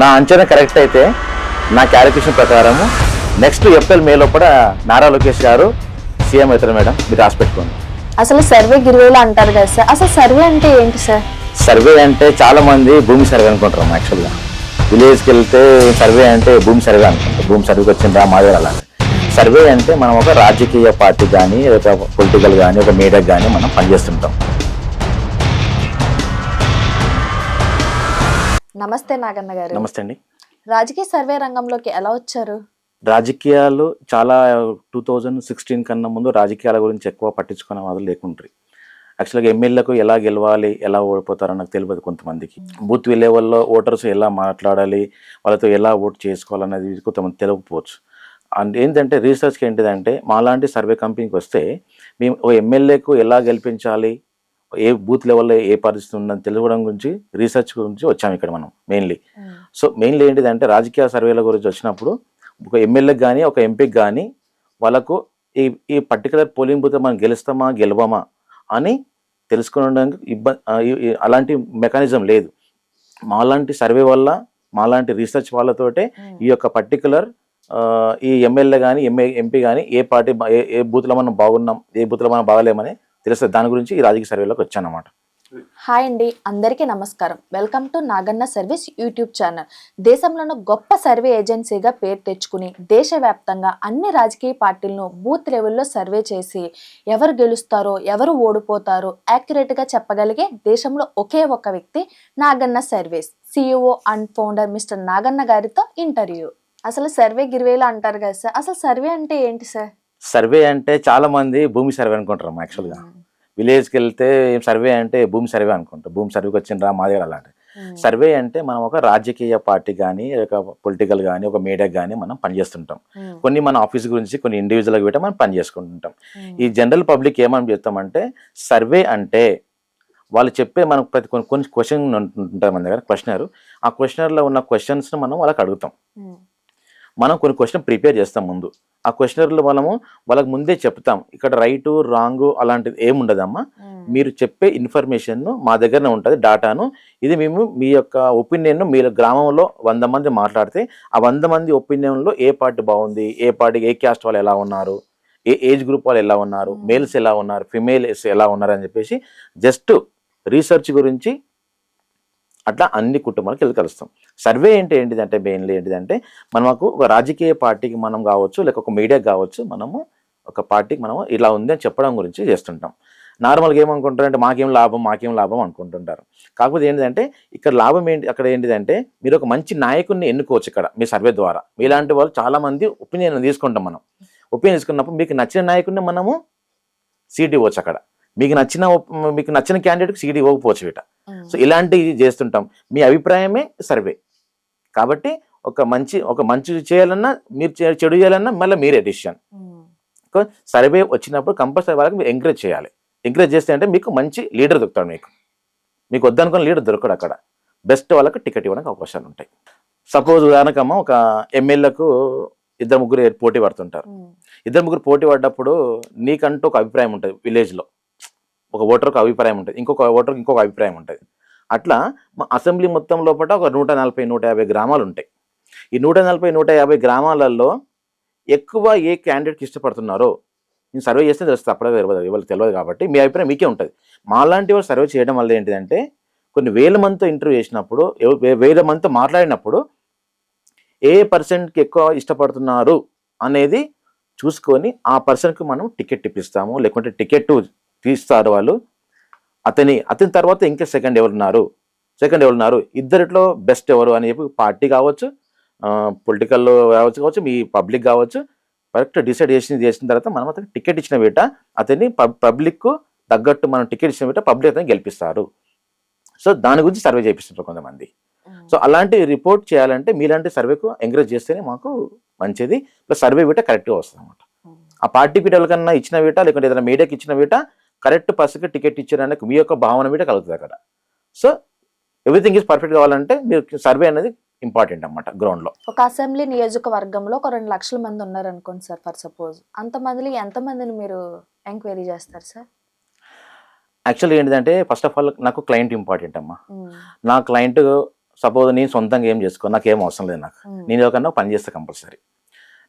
నా అంచనా కరెక్ట్ అయితే నా క్యాలిక్యులేషన్ ప్రకారము నెక్స్ట్ ఏప్రిల్ మే లోపల నారా లోకేష్ గారు సీఎం అవుతారు మేడం. మీరు రాసి పెట్టుకోండి. అసలు సర్వే గిరివేలు అంటారు కదా సార్. అసలు సర్వే అంటే ఏంటి సార్? సర్వే అంటే చాలా మంది భూమి సర్వే అనుకుంటారు యాక్చువల్గా విలేజ్కి వెళ్తే సర్వే అంటే భూమి సర్వే అనుకుంటారు. భూమి సర్వేకి వచ్చిందా మాదే అలా సర్వే అంటే మనం ఒక రాజకీయ పార్టీ కానీ ఒక పొలిటికల్ కానీ ఒక మీడియా కానీ మనం పనిచేస్తుంటాం. నమస్తే నాగన్న గారు. నమస్తే అండి. రాజకీయ సర్వే రంగంలోకి ఎలా వచ్చారు? రాజకీయాలు చాలా టూ థౌజండ్ సిక్స్టీన్ కన్నా ముందు రాజకీయాల గురించి ఎక్కువ పట్టించుకునే వాళ్ళు లేకుంటారు యాక్చువల్గా ఎమ్మెల్యేలకు ఎలా గెలవాలి ఎలా ఓడిపోతారో నాకు తెలియదు కొంతమందికి. బూత్ లెవెల్లో ఓటర్స్ ఎలా మాట్లాడాలి వాళ్ళతో ఎలా ఓటు చేసుకోవాలనేది కొంతమంది తెలియకపోవచ్చు. అండ్ ఏంటంటే రీసెర్చ్కి ఏంటిదంటే మాలాంటి సర్వే కంపెనీకి వస్తే మేము ఓ ఎమ్మెల్యేకు ఎలా గెలిపించాలి ఏ బూత్ లెవెల్లో ఏ పరిస్థితి ఉందని తెలుసుకోవడం గురించి రీసెర్చ్ గురించి వచ్చాము ఇక్కడ మనం మెయిన్లీ. సో మెయిన్లీ ఏంటిదంటే రాజకీయ సర్వేల గురించి వచ్చినప్పుడు ఒక ఎమ్మెల్యేకి కానీ ఒక ఎంపీకి కానీ వాళ్ళకు ఈ ఈ పర్టికులర్ పోలింగ్ బూత్ మనం గెలుస్తామా గెలవమా అని తెలుసుకోవడానికి ఇబ్బంది అలాంటి మెకానిజం లేదు. మాలాంటి సర్వే వల్ల మాలాంటి రీసెర్చ్ వాళ్ళతోటే ఈ యొక్క పర్టికులర్ ఈ ఎమ్మెల్యే కానీ ఎంఏ ఎంపీ కానీ ఏ పార్టీ ఏ బూత్లో మనం బాగున్నాం ఏ బూత్లో మనం బాగలేమని తెలుస్తుంది దాని గురించి ఈ రాజకీయ సర్వేలోకి వచ్చానమాట. హాయ్ అండి అందరికీ నమస్కారం. Welcome to Naganna service YouTube channel. దేశంలోని గొప్ప సర్వే ఏజెన్సీగా పేరు తెచ్చుకుని దేశవ్యాప్తంగా అన్ని రాజకీయ పార్టీలను బూత్ లెవెల్లో సర్వే చేసి ఎవరు గెలుస్తారో ఎవరు ఓడిపోతారో యాక్యురేట్గా చెప్పగలిగే దేశంలో ఒకే ఒక వ్యక్తి Naganna service. CEO and founder mister Naganna గారితో ఇంటర్వ్యూ. అసలు సర్వే గిరివేలు అంటారు కదా సార్. అసలు సర్వే అంటే ఏంటి సార్? సర్వే అంటే చాలా మంది భూమి సర్వే అనుకుంటారు యాక్చువల్గా విలేజ్కి వెళ్తే సర్వే అంటే భూమి సర్వే అనుకుంటారు భూమి సర్వేకి వచ్చిండ్రా మా దగ్గర అలాంటి సర్వే అంటే మనం ఒక రాజకీయ పార్టీ కానీ ఒక పొలిటికల్ కానీ ఒక మీడియా కానీ మనం పనిచేస్తుంటాం కొన్ని మన ఆఫీస్ గురించి కొన్ని ఇండివిజువల్గా పెట్టి మనం పని చేసుకుంటుంటాం. ఈ జనరల్ పబ్లిక్ ఏమని చెప్తామంటే సర్వే అంటే వాళ్ళు చెప్పే మనకు ప్రతి కొన్ని కొన్ని క్వశ్చన్ ఉంటాయి మన దగ్గర క్వశ్చనర్. ఆ క్వశ్చనర్లో ఉన్న క్వశ్చన్స్ని మనం వాళ్ళకి అడుగుతాం. మనం కొన్ని క్వశ్చన్ ప్రిపేర్ చేస్తాం ముందు. ఆ క్వశ్చనర్లో మనము వాళ్ళకి ముందే చెప్తాం ఇక్కడ రైట్ రాంగ్ అలాంటిది ఏముండదమ్మా మీరు చెప్పే ఇన్ఫర్మేషన్ మా దగ్గరనే ఉంటుంది డాటాను ఇది మేము మీ యొక్క ఒపీనియన్ మీరు గ్రామంలో వంద మంది మాట్లాడితే ఆ వంద మంది ఒపీనియన్లో ఏ పార్టీ బాగుంది ఏ పార్టీ ఏ క్యాస్ట్ వాళ్ళు ఎలా ఉన్నారు ఏ ఏజ్ గ్రూప్ వాళ్ళు ఎలా ఉన్నారు. మేల్స్ ఎలా ఉన్నారు ఫిమేల్స్ ఎలా ఉన్నారు అని చెప్పేసి జస్ట్ రీసెర్చ్ గురించి అట్లా అన్ని కుటుంబాలకు వెళ్ళి కలుస్తాం. సర్వే ఏంటి ఏంటిదంటే మెయిన్లీ ఏంటిదంటే మనకు ఒక రాజకీయ పార్టీకి మనం కావచ్చు లేక ఒక మీడియాకి కావచ్చు మనము ఒక పార్టీకి మనము ఇలా ఉంది అని చెప్పడం గురించి చేస్తుంటాం. నార్మల్గా ఏమనుకుంటారంటే మాకేం లాభం మాకేం లాభం అనుకుంటుంటారు. కాకపోతే ఏంటిదంటే ఇక్కడ లాభం ఏంటి అక్కడ ఏంటిదంటే మీరు ఒక మంచి నాయకుడిని ఎన్నుకోవచ్చు ఇక్కడ మీ సర్వే ద్వారా. మీలాంటి వాళ్ళు చాలా మంది ఒపీనియన్ తీసుకుంటాం మనం. ఒపీనియన్ తీసుకున్నప్పుడు మీకు నచ్చిన నాయకుడిని మనము సీట్ ఇవ్వచ్చు అక్కడ. మీకు నచ్చిన మీకు నచ్చిన క్యాండిడేట్కి సీట్ ఇవ్వకపోవచ్చు ఇట. సో ఇలాంటివి చేస్తుంటాం. మీ అభిప్రాయమే సర్వే. కాబట్టి ఒక మంచి ఒక మంచి చేయాలన్నా మీరు చెడు చేయాలన్నా మళ్ళీ మీరే డిసిషన్. సర్వే వచ్చినప్పుడు కంపల్సరీ వాళ్ళకి మీరు ఎంకరేజ్ చేయాలి. ఎంకరేజ్ చేస్తే అంటే మీకు మంచి లీడర్ దొరుకుతాడు మీకు. మీకు వద్దనుకున్న లీడర్ దొరకడు అక్కడ. బెస్ట్ వాళ్ళకి టికెట్ ఇవ్వడానికి అవకాశాలు ఉంటాయి. సపోజ్ ఉదాహరణకమ్మ ఒక ఎమ్మెల్యేకు ఇద్దరు ముగ్గురు పోటీ పడుతుంటారు. ఇద్దరు ముగ్గురు పోటీ పడ్డప్పుడు నీకంటూ ఒక అభిప్రాయం ఉంటుంది విలేజ్లో. ఒక ఓటర్కి అభిప్రాయం ఉంటుంది. ఇంకొక ఓటర్కి ఇంకొక అభిప్రాయం ఉంటుంది. అట్లా మా అసెంబ్లీ మొత్తం లోపల ఒక నూట నలభై నూట యాభై గ్రామాలు ఉంటాయి. ఈ నూట నలభై నూట యాభై గ్రామాలలో ఎక్కువ ఏ క్యాండిడేట్కి ఇష్టపడుతున్నారో నేను సర్వే చేస్తే తెలుస్తుంది. అప్పుడే తెలియదు. ఇవాళ తెలియదు కాబట్టి మీ అభిప్రాయం మీకే ఉంటుంది. మాలాంటి వాళ్ళు సర్వే చేయడం వల్ల ఏంటిదంటే కొన్ని వేల మందితో ఇంటర్వ్యూ చేసినప్పుడు వేల మందితో మాట్లాడినప్పుడు ఏ పర్సెంట్కి ఎక్కువ ఇష్టపడుతున్నారు అనేది చూసుకొని ఆ పర్సన్కి మనం టికెట్ ఇప్పిస్తాము. లేకుంటే టికెట్ తీస్తారు వాళ్ళు. అతని అతని తర్వాత ఇంకా సెకండ్ ఎవరున్నారు? సెకండ్ ఎవరున్నారు? ఇద్దరిట్లో బెస్ట్ ఎవరు అని చెప్పి పార్టీ కావచ్చు పొలిటికల్ కావచ్చు కావచ్చు మీ పబ్లిక్ కావచ్చు. కరెక్ట్ డిసైడ్ చేసి చేసిన తర్వాత మనం అతనికి టికెట్ ఇచ్చిన వేట అతన్ని పబ్లిక్ తగ్గట్టు మనం టికెట్ ఇచ్చిన వేట పబ్లిక్ అతన్ని గెలిపిస్తారు. సో దాని గురించి సర్వే చేపిస్తుంటారు కొంతమంది. సో అలాంటి రిపోర్ట్ చేయాలంటే మీలాంటి సర్వేకు ఎంకరేజ్ చేస్తేనే మాకు మంచిది. ప్లస్ సర్వే వీట కరెక్ట్గా వస్తుంది అనమాట ఆ పార్టీ పీటల కన్నా ఇచ్చిన వీట లేకుంటే ఏదైనా మీడియాకి ఇచ్చిన వీట కరెక్ట్ పర్సన్కి టికెట్ ఇచ్చారనే మీ యొక్క భావన వీట కలుగుతుంది అక్కడ. సో ఎవ్రీథింగ్ ఈజ్ పర్ఫెక్ట్ కావాలంటే మీరు సర్వే అనేది ఇంపార్టెంట్ అనమాట గ్రౌండ్లో. ఒక అసెంబ్లీ నియోజకవర్గంలో ఒక రెండు లక్షల మంది ఉన్నారు అనుకోండి సార్ ఫర్ సపోజ్. అంతమందిలో ఎంతమందిని మీరు ఎంక్వైరీ చేస్తారు సార్? యాక్చువల్గా ఏంటిదంటే ఫస్ట్ ఆఫ్ ఆల్ నాకు క్లయింట్ ఇంపార్టెంట్ అమ్మా. నా క్లయింట్ సపోజ్ నేను సొంతంగా ఏం చేసుకో నాకు ఏం అవసరం లేదు నాకు. నేను ఎవరికన్నా పని చేస్తే కంపల్సరీ.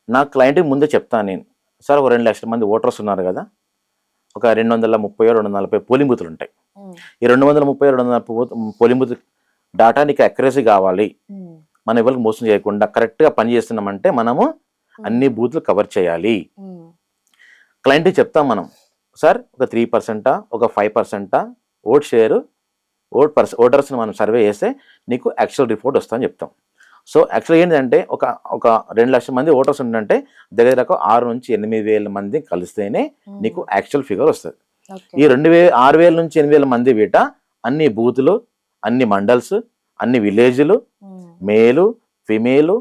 నా క్లయింట్కి ముందే చెప్తాను నేను. సార్ ఒక రెండు లక్షల మంది ఓటర్స్ ఉన్నారు కదా ఒక రెండు వందల ముప్పై రెండు వందల నలభై పోలింగ్ బూతులు ఉంటాయి ఈ రెండు వందల ముప్పై రెండు వందల పోలింగ్ బూత్ డాటా నీకు అక్యురసీ కావాలి. మనం ఎవరికి మోసం చేయకుండా కరెక్ట్గా పని చేస్తున్నామంటే మనము అన్ని బూత్లు కవర్ చేయాలి. క్లయింట్కి చెప్తాం మనం సార్ ఒక త్రీ పర్సెంటా ఒక ఫైవ్ పర్సెంటా ఓట్ షేర్ ఓట్ పర్స ఓటర్స్ని మనం సర్వే చేస్తే నీకు యాక్చువల్ రిపోర్ట్ వస్తుందని చెప్తాం. సో యాక్చువల్ ఏంటంటే ఒక ఒక రెండు లక్షల మంది ఓటర్స్ ఉందంటే దగ్గర దగ్గర ఆరు నుంచి ఎనిమిది వేల మంది కలిస్తేనే ఉమ్, నీకు యాక్చువల్ ఫిగర్ వస్తుంది. ఈ రెండు వే ఆరు వేల నుంచి ఎనిమిది వేల మంది వీట అన్ని బూతులు అన్ని మండల్స్ అన్ని విలేజ్లు male female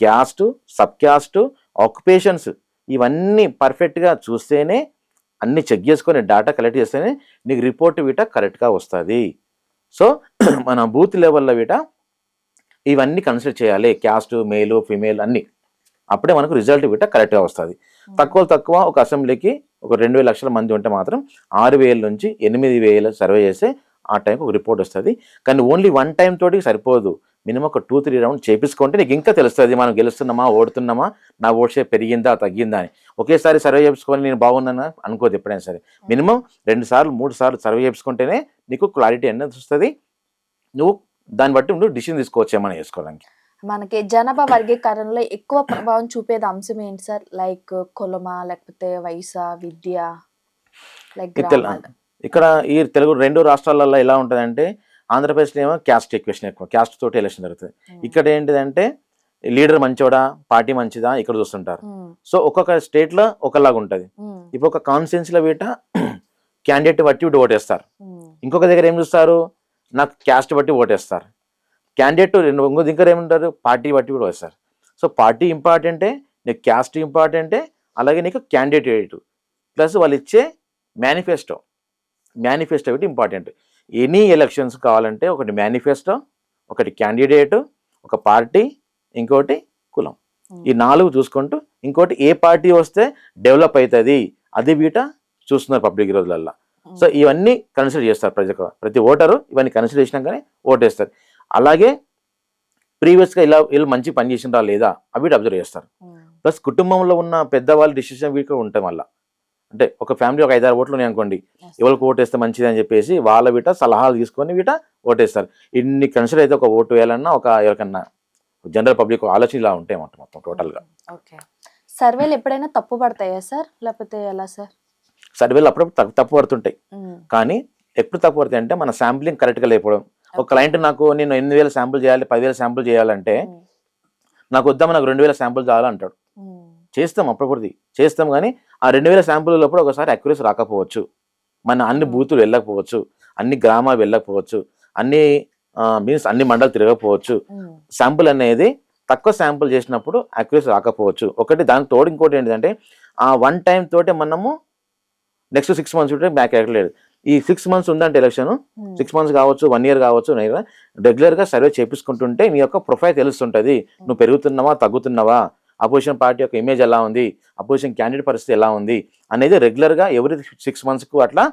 caste sub caste occupations ఇవన్నీ పర్ఫెక్ట్గా చూస్తేనే అన్ని చెక్ చేసుకొని డేటా కలెక్ట్ చేస్తేనే నీకు రిపోర్ట్ వీట కరెక్ట్గా వస్తుంది. సో మన బూత్ లెవెల్లో వీట ఇవన్నీ కన్సిడర్ చేయాలి. క్యాస్ట్ మేలు ఫిమేల్ అన్ని. అప్పుడే మనకు రిజల్ట్ వీట కరెక్ట్గా వస్తుంది. తక్కువ తక్కువ ఒక అసెంబ్లీకి ఒక రెండు వేల లక్షల మంది ఉంటే మాత్రం ఆరు వేల నుంచి ఎనిమిది వేల సర్వే చేస్తే ఆ టైంకి ఒక రిపోర్ట్ వస్తుంది. కానీ ఓన్లీ వన్ టైం తోటి సరిపోదు. మినిమం ఒక టూ త్రీ రౌండ్ చేపించుకుంటే నీకు ఇంకా తెలుస్తుంది. మనం గెలుస్తున్నామా ఓడుతున్నామా నా ఓట్ షేర్ పెరిగిందా తగ్గిందా అని. ఒకేసారి సర్వే చేపించుకొని నేను బాగున్నానా అనుకోదు ఎప్పుడైనా సరే. మినిమం రెండు సార్లు మూడు సార్లు సర్వే చేపించుకుంటేనే నీకు క్లారిటీ అనేది వస్తుంది. నువ్వు దాన్ని బట్టి నువ్వు డిసిషన్ తీసుకోవచ్చు ఏమైనా చేసుకోవడానికి. మనకి జనాభా వర్గీకరణలో ఎక్కువ ప్రభావం చూపేది అంశం ఏంటి సార్? లైక్ కులమా లేకపోతే వయసా విద్య లైక్ గ్రామాలు? ఇక్కడ ఈ తెలుగు రెండు రాష్ట్రాలలో ఎలా ఉంటుందంటే ఆంధ్రప్రదేశ్లో ఏమో క్యాస్ట్ ఎక్వేషన్ ఎక్కువ క్యాస్ట్ తోటి ఎలక్షన్ జరుగుతుంది. ఇక్కడ ఏంటిదంటే లీడర్ మంచోడా పార్టీ మంచిదా ఇక్కడ చూస్తుంటారు. ఉమ్, సో ఒక్కొక్క స్టేట్లో ఒకలాగా ఉంటుంది. ఉమ్, ఇప్పుడు ఒక కాన్స్టిట్యున్సీలో వీట క్యాండిడేట్ బట్టి వీటి ఓటేస్తారు. ఉమ్, ఇంకొక దగ్గర ఏం చూస్తారు? నాకు క్యాస్ట్ బట్టి ఓటేస్తారు. క్యాండిడేట్ రెండు ఇంకో దగ్గర ఏమంటారు? పార్టీ బట్టి కూడా వేస్తారు సో పార్టీ ఇంపార్టెంటే నీకు క్యాస్ట్ ఇంపార్టెంటే అలాగే నీకు క్యాండిడేట్ ప్లస్ వాళ్ళు ఇచ్చే మేనిఫెస్టో మేనిఫెస్టో ఒకటి ఇంపార్టెంట్ ఎనీ ఎలక్షన్స్ కావాలంటే ఒకటి మేనిఫెస్టో ఒకటి క్యాండిడేట్ ఒక పార్టీ ఇంకోటి కులం. ఈ నాలుగు చూసుకుంటూ ఇంకోటి ఏ పార్టీ వస్తే డెవలప్ అవుతుంది అది వీట చూస్తున్నారు పబ్లిక్ రోజులల్లో. సో ఇవన్నీ కన్సిడర్ చేస్తారు ప్రతి ఒక్క- ప్రతి ఓటరు ఇవన్నీ కన్సిడర్ చేసినాకనే ఓటేస్తారు. అలాగే ప్రీవియస్గా ఇలా వీళ్ళు మంచి పని చేసిండ్రా లేదా అవి అబ్జర్వ్ చేస్తారు. ప్లస్ కుటుంబంలో ఉన్న పెద్దవాళ్ళ డిసిషన్ వీక్ ఉంటాయి మళ్ళీ. అంటే ఒక ఫ్యామిలీ ఒక ఐదారు ఓట్లు ఉన్నాయి అనుకోండి. ఎవరికి ఓటేస్తే మంచిది అని చెప్పేసి వాళ్ళ వీట సలహాలు తీసుకొని వీట ఓటేస్తారు. ఇన్ని కన్సిడర్ అయితే ఒక ఓటు వేయాలన్నా ఒక ఎవరికన్నా జనరల్ పబ్లిక్ ఆలోచన ఇలా ఉంటాయి మొత్తం మొత్తం టోటల్గా ఓకే. సర్వేలు ఎప్పుడైనా తప్పు పడతాయా సార్? లేకపోతే ఎలా సార్? సర్వేలు అప్పుడప్పుడు తప్పు పడుతుంటాయి. కానీ ఎప్పుడు తప్పు పడతాయి అంటే మన శాంప్లింగ్ కరెక్ట్గా లేకపోవడం. ఒక క్లయింట్ నాకు నేను ఎనిమిది వేల శాంపుల్ చేయాలి పదివేల శాంపుల్ చేయాలంటే నాకు వద్దామా నాకు రెండు వేల శాంపుల్ ఉమ్, చేస్తాం అప్పుడప్పుడు చేస్తాం కానీ ఆ రెండు వేల శాంపుల్ లోపల ఒకసారి అక్యురసీ రాకపోవచ్చు. మన అన్ని బూతులు వెళ్ళకపోవచ్చు. అన్ని గ్రామాలు వెళ్ళకపోవచ్చు. అన్ని మీన్స్ అన్ని మండలు తిరగకపోవచ్చు. శాంపుల్ అనేది తక్కువ శాంపుల్ చేసినప్పుడు అక్యురసీ రాకపోవచ్చు. ఒకటి దానికి తోడు ఇంకోటి ఏంటంటే ఆ వన్ టైం తోటే మనము నెక్స్ట్ సిక్స్ మంత్స్ ఉంటే బ్యాక్ ఎక్కలేదు ఈ సిక్స్ మంత్స్ ఉందంటే ఎలక్షన్ సిక్స్ మంత్స్ కావచ్చు వన్ ఇయర్ కావచ్చు రెగ్యులర్గా సర్వే చేపించుకుంటుంటే నీ యొక్క ప్రొఫైల్ తెలుస్తుంటుంది. నువ్వు పెరుగుతున్నావా తగ్గుతున్నావా? అపోజిషన్ పార్టీ యొక్క ఇమేజ్ ఎలా ఉంది? అపోజిషన్ క్యాండిడేట్ పరిస్థితి ఎలా ఉంది? అనేది రెగ్యులర్గా ఎవరి సిక్స్ మంత్స్కు అట్లా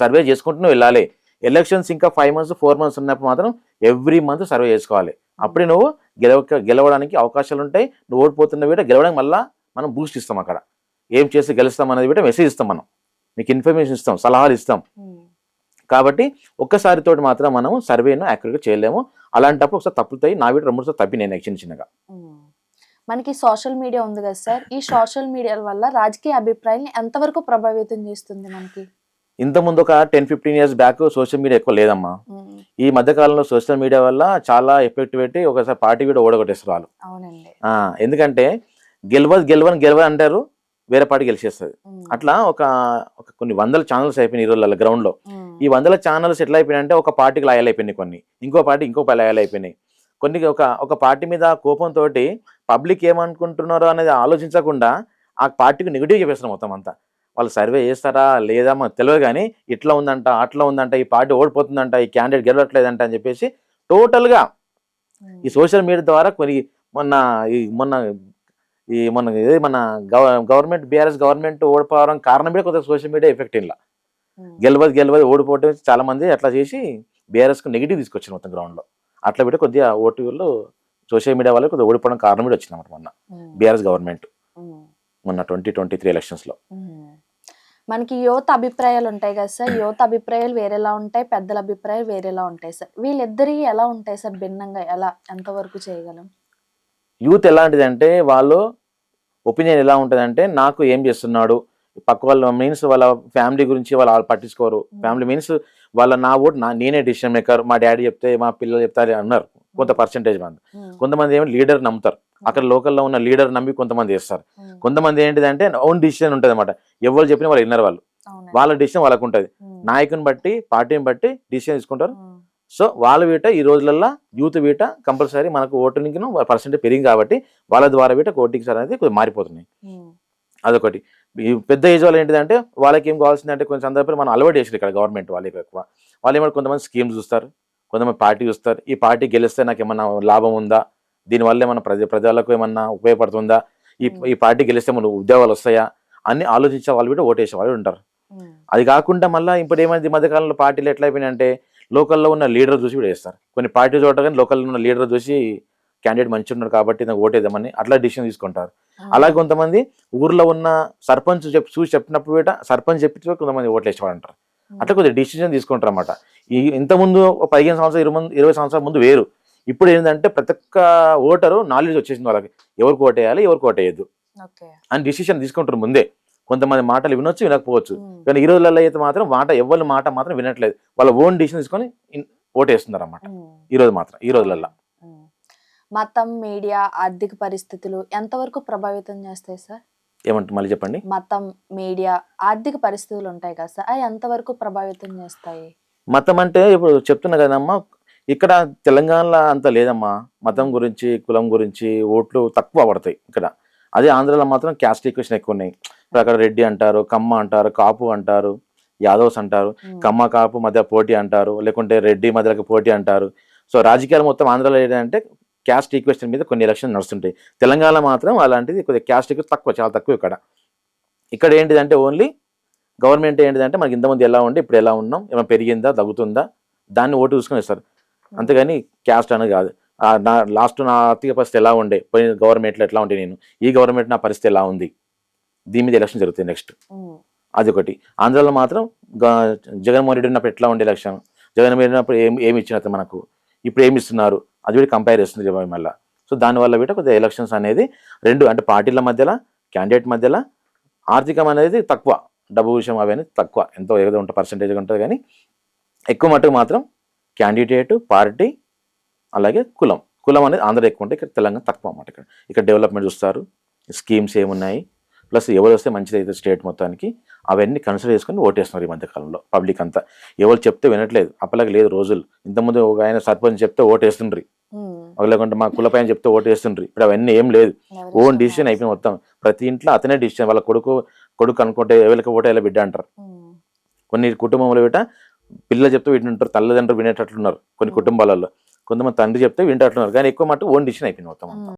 సర్వే చేసుకుంటూ వెళ్ళాలి. ఎలక్షన్స్ ఇంకా ఫైవ్ మంత్స్ ఫోర్ మంత్స్ ఉన్నప్పుడు మాత్రం ఎవ్రీ మంత్ సర్వే చేసుకోవాలి. అప్పుడే నువ్వు గెలవ గెలవడానికి అవకాశాలు ఉంటాయి. నువ్వు ఓడిపోతున్న వీట గెలవడానికి మళ్ళీ మనం బూస్ట్ ఇస్తాం అక్కడ. ఏం చేసి గెలుస్తాం అనేది వీట మెసేజ్ ఇస్తాం మనం. మీకు ఇన్ఫర్మేషన్ ఇస్తాం సలహాలు ఇస్తాం. కాబట్టి ఒక్కసారి తోటి మాత్రం మనం సర్వేను యాక్యురేట్గా చేయలేము. అలాంటప్పుడు ఒకసారి తప్పుతాయి నా వీటి రెండు మూడు సార్లు తప్పి నేను చిన్న చిన్నగా. మనకి సోషల్ మీడియా ఉంది కదా సార్. ఈ సోషల్ మీడియా వల్ల రాజకీయ అభిప్రాయాన్ని ఎంతవరకు ప్రభావితం చేస్తుంది మనకి? ఇంతకుముందు ఒక ten fifteen years back social media ఎక్కువ లేదమ్మా. ఈ మధ్యకాలంలో సోషల్ మీడియా వల్ల చాలా ఎఫెక్ట్ పెట్టి ఒకసారి పార్టీ కూడా ఓడగొట్టేస్తారు వాళ్ళు. ఎందుకంటే గెలవదు గెలవని గెలవని అంటారు. వేరే పార్టీ గెలిచేస్తుంది. అట్లా ఒక ఒక కొన్ని వందల ఛానల్స్ అయిపోయినాయి ఈ రోజులలో గ్రౌండ్లో ఈ వందల ఛానల్స్ ఎట్లా అయిపోయినాయంటే ఒక పార్టీకి లాయల్ అయిపోయినాయి కొన్ని. ఇంకో పార్టీ ఇంకో లాయల్ అయిపోయినాయి. కొన్ని ఒక ఒక పార్టీ మీద కోపంతో పబ్లిక్ ఏమనుకుంటున్నారో అనేది ఆలోచించకుండా ఆ పార్టీకి నెగిటివ్ చెప్పేస్తారు మొత్తం అంతా. వాళ్ళు సర్వే చేస్తారా లేదా మనకు తెలియదు కానీ ఇట్లా ఉందంట అట్లా ఉందంట ఈ పార్టీ ఓడిపోతుందంట ఈ క్యాండిడేట్ గెలవట్లేదంట అని చెప్పేసి టోటల్గా ఈ సోషల్ మీడియా ద్వారా కొన్ని మొన్న ఈ మొన్న ఈ మొన్న ఇది మన గవర్నమెంట్ బీఆర్ఎస్ గవర్నమెంట్ ఓడిపోవడం కారణం కూడా కొంత సోషల్ మీడియా ఎఫెక్ట్ ఇలా గెలవదు గెలవదు ఓడిపోవటం చాలా మంది అట్లా చేసి బీఆర్ఎస్కు నెగిటివ్ తీసుకొచ్చారు మొత్తం గ్రౌండ్లో. అట్లా బిడ్డ కొద్దిగా ఓటీలో సోషల్ మీడియా వల్ల కొద్దిగా ఓడిపోవడం కారణం కూడా వచ్చింది అన్నమాట మొన్న బీఆర్ఎస్ గవర్నమెంట్. మొన్న ట్వంటీ ట్వంటీ త్రీ ఎలక్షన్స్లో. మనకి యువత అభిప్రాయాలు ఉంటాయి కదా సార్. యువత అభిప్రాయాలు వేరేలా ఉంటాయి పెద్దల అభిప్రాయాలు వేరేలా ఉంటాయి సార్. వీళ్ళిద్దరి ఎలా ఉంటాయి సార్ భిన్నంగా? ఎలా? ఎంతవరకు చేయగలం? యూత్ ఎలాంటిది అంటే వాళ్ళు ఒపీనియన్ ఎలా ఉంటుంది అంటే నాకు ఏం చేస్తున్నాడు? పక్క వాళ్ళ మీన్స్ వాళ్ళ ఫ్యామిలీ గురించి వాళ్ళు వాళ్ళు పట్టించుకోరు. ఫ్యామిలీ మీన్స్ వాళ్ళ నా ఓటు నా నేనే డిసిషన్ మేకర్ మా డాడీ చెప్తే మా పిల్లలు చెప్తారు అన్నారు. కొంత పర్సెంటేజ్ మంది. కొంతమంది ఏమో లీడర్ నమ్ముతారు. అక్కడ లోకల్లో ఉన్న లీడర్ నమ్మి కొంతమంది చేస్తారు. కొంతమంది ఏంటిదంటే ఓన్ డిసిషన్ ఉంటుంది అనమాట ఎవరు చెప్పినా వాళ్ళు విన్నారు వాళ్ళు. వాళ్ళ డిసిషన్ వాళ్ళకు ఉంటుంది నాయకుని బట్టి పార్టీని బట్టి డిసిషన్ తీసుకుంటారు. సో వాళ్ళ వీట ఈ రోజులల్లో యూత్ వీట కంపల్సరీ మనకు ఓటింగ్ పర్సెంటేజ్ పెరిగింది కాబట్టి వాళ్ళ ద్వారా వీట ఓటింగ్ సార్ అనేది కొద్దిగా మారిపోతున్నాయి. అదొకటి. ఈ పెద్ద ఏజ్ వాళ్ళు ఏంటిదంటే వాళ్ళకి ఏం కావాల్సిందంటే కొన్ని సందర్భాలు మనం అలవాటు చేసారు ఇక్కడ గవర్నమెంట్ వాళ్ళకి ఎక్కువ. వాళ్ళు ఏమైనా కొంతమంది స్కీమ్స్ చూస్తారు కొంతమంది పార్టీ చూస్తారు. ఈ పార్టీ గెలిస్తే నాకు ఏమన్నా లాభం ఉందా? దీనివల్ల ఏమన్నా ప్రజ ప్రజలకు ఏమన్నా ఉపయోగపడుతుందా? ఈ ఈ పార్టీ గెలిస్తే మన ఉద్యోగాలు వస్తాయా? అన్ని ఆలోచించే వాళ్ళు కూడా ఓటేసే వాళ్ళు ఉంటారు. అది కాకుండా మళ్ళీ ఇప్పుడు ఏమైంది? ఈ మధ్యకాలంలో పార్టీలు ఎట్లా అయిపోయినాయంటే లోకల్లో ఉన్న లీడర్ చూసి కూడా వేస్తారు కొన్ని పార్టీ చోట కానీ లోకల్లో ఉన్న లీడర్ చూసి క్యాండిడేట్ మంచి ఉన్నారు కాబట్టి నాకు ఓటేద్దామని అట్లా డిసిషన్ తీసుకుంటారు. అలాగే కొంతమంది ఊర్లో ఉన్న సర్పంచ్ చెప్పి చూసి చెప్పినప్పుడు కూడా సర్పంచ్ చెప్పి కొంతమంది ఓట్లు వేసేవాడు అంటారు ఉమ్, అట్లా కొద్దిగా డిసిజన్ తీసుకుంటారు అనమాట ఈ ఇంతకుముందు పదిహేను సంవత్సరాలు ఇరవై ముందు ఇరవై సంవత్సరాల ముందు వేరు. ఇప్పుడు ఏంటంటే ప్రతి ఒక్క ఓటరు నాలెడ్జ్ వచ్చేసింది వాళ్ళకి. ఎవరికి ఓటేయాలి ఎవరికి ఓటేయద్దు అని డిసిషన్ తీసుకుంటారు ముందే. కొంతమంది మాటలు వినొచ్చు వినకపోవచ్చు. కానీ ఈ రోజులలో అయితే మాత్రం మాట ఎవరి మాట మాత్రం వినట్లేదు. వాళ్ళ ఓన్ డిసిషన్ తీసుకొని ఓటేస్తున్నారు అన్నమాట. ఈ రోజు మాత్రం ఈ రోజులలో. మతం మీడియా ఆర్థిక పరిస్థితులు ఎంతవరకు ప్రభావితం చేస్తాయి సార్? ఏమంటారు మళ్ళీ చెప్పండి. మతం మీడియా ఆర్థిక పరిస్థితులు ఉంటాయి కదా సార్ అవి ఎంతవరకు ప్రభావితం చేస్తాయి? మతం అంటే ఇప్పుడు చెప్తున్నా కదమ్మా ఇక్కడ తెలంగాణలో అంత లేదమ్మా. మతం గురించి కులం గురించి ఓట్లు తక్కువ పడతాయి ఇక్కడ. అదే ఆంధ్రాలో మాత్రం క్యాస్ట్ ఈక్వేషన్ ఎక్కువ ఉన్నాయి ఇప్పుడు అక్కడ రెడ్డి అంటారు కమ్మ అంటారు కాపు అంటారు యాదవ్స్ అంటారు. కమ్మ కాపు మధ్య పోటీ అంటారు లేకుంటే రెడ్డి మధ్యలో పోటీ అంటారు. సో రాజకీయాలు మొత్తం ఆంధ్రాలో ఏంటంటే క్యాస్ట్ ఈక్వేషన్ మీద కొన్ని ఎలక్షన్ నడుస్తుంటాయి. తెలంగాణ మాత్రం అలాంటిది కొద్దిగా క్యాస్ట్ ఈక్వేషన్ తక్కువ చాలా తక్కువ ఇక్కడ. ఇక్కడ ఏంటిదంటే ఓన్లీ గవర్నమెంట్ ఏంటిదంటే మనకి ఇంతమంది ఎలా ఉండి ఇప్పుడు ఎలా ఉన్నాం ఏమైనా పెరిగిందా తగ్గుతుందా దాన్ని ఓటు చూసుకొని ఇస్తారు అంతేగాని క్యాస్ట్ అనేది కాదు. నా లాస్ట్ నా ఆర్థిక పరిస్థితి ఎలా ఉండే? పోయిన గవర్నమెంట్లో ఎట్లా ఉండే నేను? ఈ గవర్నమెంట్ నా పరిస్థితి ఎలా ఉంది? దీని మీద ఎలక్షన్ జరుగుతుంది నెక్స్ట్. అది ఒకటి. ఆంధ్రాలో మాత్రం జగన్మోహన్ రెడ్డి ఉన్నప్పుడు ఎట్లా ఉండే ఎలక్షన్? జగన్మోహన్ రెడ్డి ఉన్నప్పుడు ఏం ఏమి ఇచ్చినట్టు మనకు? ఇప్పుడు ఏమి ఇస్తున్నారు? అది కూడా కంపేర్ చేస్తుంది మళ్ళీ. సో దానివల్ల కూడా కొద్దిగా ఎలక్షన్స్ అనేది రెండు అంటే పార్టీల మధ్యలో క్యాండిడేట్ మధ్యలో ఆర్థికం అనేది తక్కువ. డబ్బు విషయం అవి అనేది తక్కువ. ఎంతో ఏదో ఉంటుంది పర్సంటేజ్ ఉంటుంది కానీ ఎక్కువ మటుకు మాత్రం క్యాండిడేట్ పార్టీ అలాగే కులం. కులం అనేది ఆంధ్ర ఎక్కువ ఉంటే ఇక్కడ తెలంగాణ తక్కువ అన్నమాట ఇక్కడ. ఇక్కడ డెవలప్మెంట్ చూస్తారు. స్కీమ్స్ ఏమున్నాయి? ప్లస్ ఎవరు వస్తే మంచిది అయితే స్టేట్ మొత్తానికి అవన్నీ కన్సిడర్ చేసుకొని ఓటేస్తున్నారు ఈ మధ్య కాలంలో పబ్లిక్ అంతా. ఎవరు చెప్తే వినట్లేదు. అప్పలాగా లేదు రోజులు. ఇంతకుముందు ఒక ఆయన సర్పంచ్ చెప్తే ఓటేస్తుండ్రి. ఉమ్, లేకుంటే మా కులపైన చెప్తే ఓటేస్తుండ్రి. ఇప్పుడు అవన్నీ ఏం లేదు. Own decision. అయిపోయింది మొత్తం. ప్రతి ఇంట్లో అతనే డిసిషన్. వాళ్ళ కొడుకు కొడుకు అనుకుంటే ఎవరికి ఓటేయాలి బిడ్డ అంటారు. కొన్ని కుటుంబంలో బిడ్డ పిల్లలు చెప్తే వింటుంటారు. తల్లిదండ్రులు వినేటట్లున్నారు కొన్ని. కుటుంబాలలో. కొంతమంది తండ్రి చెప్తే వింటట్లున్నారు కానీ ఎక్కువ మటు ఓన్ డిసిషన్ అయిపోయింది మొత్తం